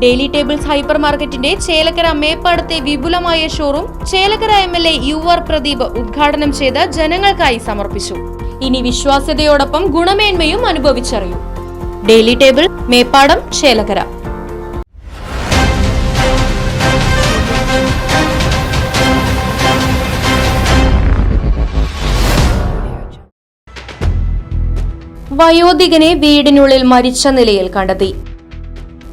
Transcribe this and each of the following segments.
Daily tables hyper മാർക്കറ്റിന്റെ ചേലക്കര മേപ്പാടത്തെ വിപുലമായ showroom Chelakkara M L A U R Pradeep ഉദ്ഘാടനം ചെയ്ത് ജനങ്ങൾക്കായി സമർപ്പിച്ചു. ഇനി വിശ്വാസ്യതയോടൊപ്പം ഗുണമേന്മയും അനുഭവിച്ചറിയൂ. Daily table Meppadam Chelakkara. വയോധികനെ വീടിനുള്ളിൽ മരിച്ച നിലയിൽ കണ്ടെത്തി.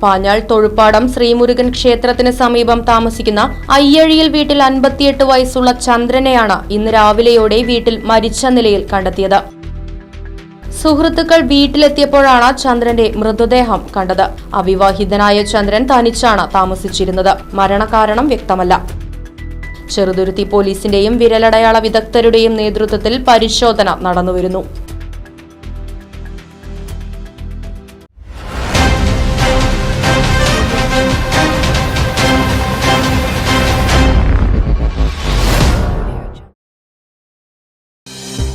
പാഞ്ഞാൾ തൊഴുപ്പാടം ശ്രീമുരുകൻ ക്ഷേത്രത്തിന് സമീപം താമസിക്കുന്ന അയ്യഴിയിൽ വീട്ടിൽ അൻപത്തിയെട്ട് വയസ്സുള്ള ചന്ദ്രനെയാണ് ഇന്ന് രാവിലെയോടെ വീട്ടിൽ മരിച്ച നിലയിൽ കണ്ടെത്തിയത്. സുഹൃത്തുക്കൾ വീട്ടിലെത്തിയപ്പോഴാണ് ചന്ദ്രന്റെ മൃതദേഹം കണ്ടത്. അവിവാഹിതനായ ചന്ദ്രൻ തനിച്ചാണ് താമസിച്ചിരുന്നത്. മരണകാരണം വ്യക്തമല്ല. ചെറുതുരുത്തി പോലീസിന്റെയും വിരലടയാള വിദഗ്ധരുടെയും നേതൃത്വത്തിൽ പരിശോധന നടന്നുവരുന്നു.